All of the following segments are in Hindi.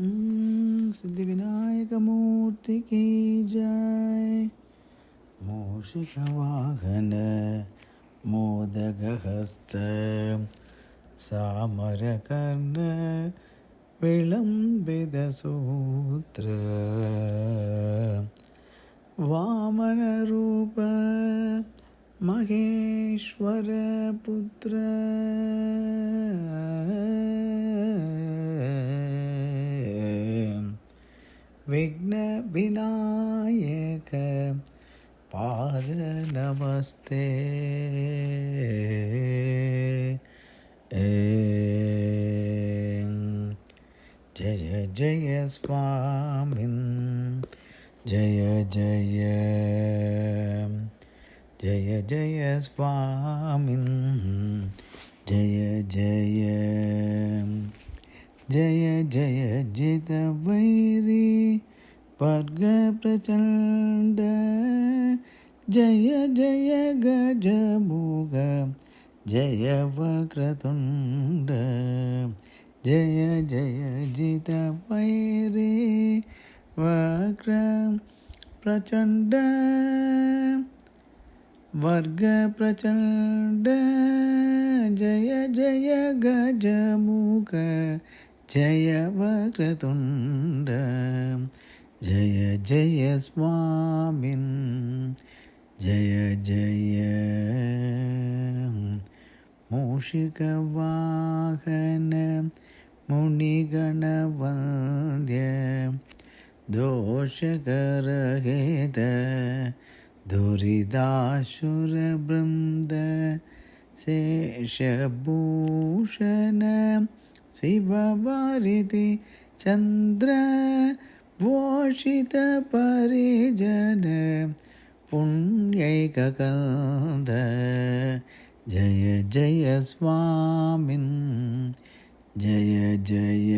सिद्धिविनायकमूर्ति की जय। मूषिकवाहन मोदकहस्त सामरकर्ण विलम्बितसूत्र वामनरूप महेश्वरपुत्र। विघ्नविनायक पादनमस्ते जय जय स्वामिन् जय जय। जय जय स्वामिन् जय जय। जय जय जितवैरी वर्गप्रचण्ड जय जय गजमुग। जय वक्रतुण्ड। जय जय जितवैरी। वक्र प्रचण्ड वर्गप्रचण्ड। जय जय गजमुख जय वक्रतुण्ड। जय जय स्वामिन् जय जय मूषिकवाहन मुनिगणवन्द्य दोषकरहेत दुरिदाशुरवृन्द போஷித பரிஜன புண்யை ககந்த ஜய ஜய சுவாமின் ஜய ஜய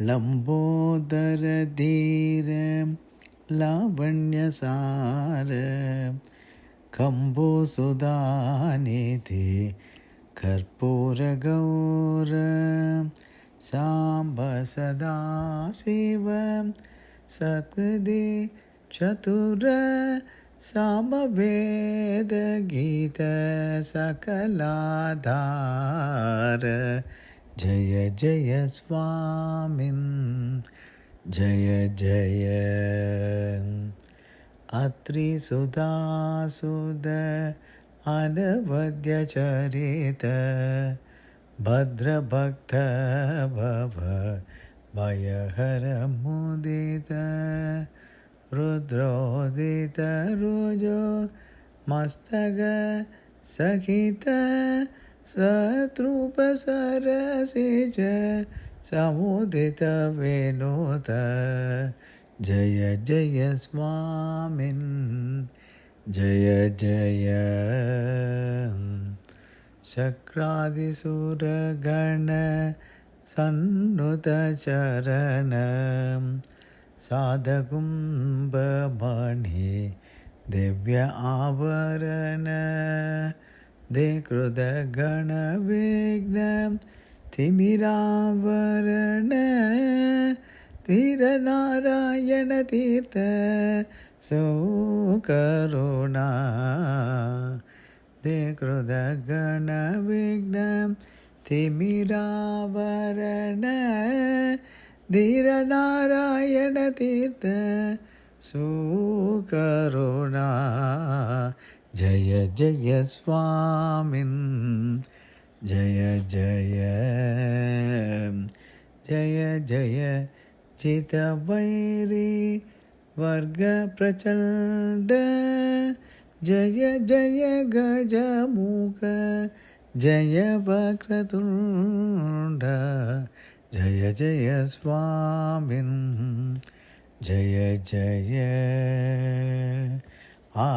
லம்போதர தீர லாவண்யசார கம்போசுதானிதி கற்பூரகௌர साम्ब सदा शिव सत्दे चतुर सामवेदगीत सकलाधार। जय जय स्वामिन् जय जय। अत्रिसुधासुद अनवद्यचरित भद्रभक्त भव भयहरमुदित रुद्रोदित रुजो मस्तक सहित शत्रुपसरसिज समुदित विनोद। जय जय स्वामिन्। जय जय। शक्रादिसुरगण सन्नुतचरण साधकुम्भमणि दिव्य आवरण दिकृतगणविघ्न तिमिरावरण तीरनारायणतीर्थ सुकरुणा दिकृतगणविघ्न तिमिरावरण धीरनारायणतीर्थ सुकरुणा जय जय स्वामिन् जय जय जय जय चितवैरी वर्गप्रचण्ड जय जय गजमुख जय वक्रतुण्ड जय जय स्वामिन् जय जय आ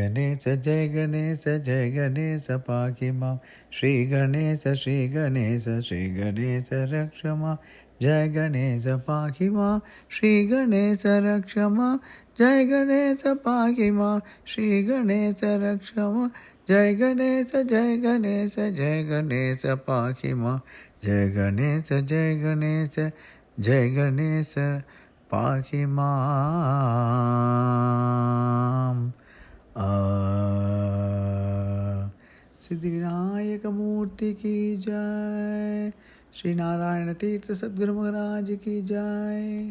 गणेश जय गणेश जय गणेश पाहि माँ श्री गणेश श्री गणेश श्री गणेश रक्ष माँ जय गणेश पाहि माँ श्री गणेश रक्ष माँ जय गणेश पाहि माँ श्री गणेश रक्ष माँ जय गणेश जय गणेश जय गणेश पाहि माँ जय गणेश जय गणेश जय गणेश माम् आ सिद्धि विनायक मूर्ति की जय। श्री नारायण तीर्थ सद्गुरु महाराज की जय।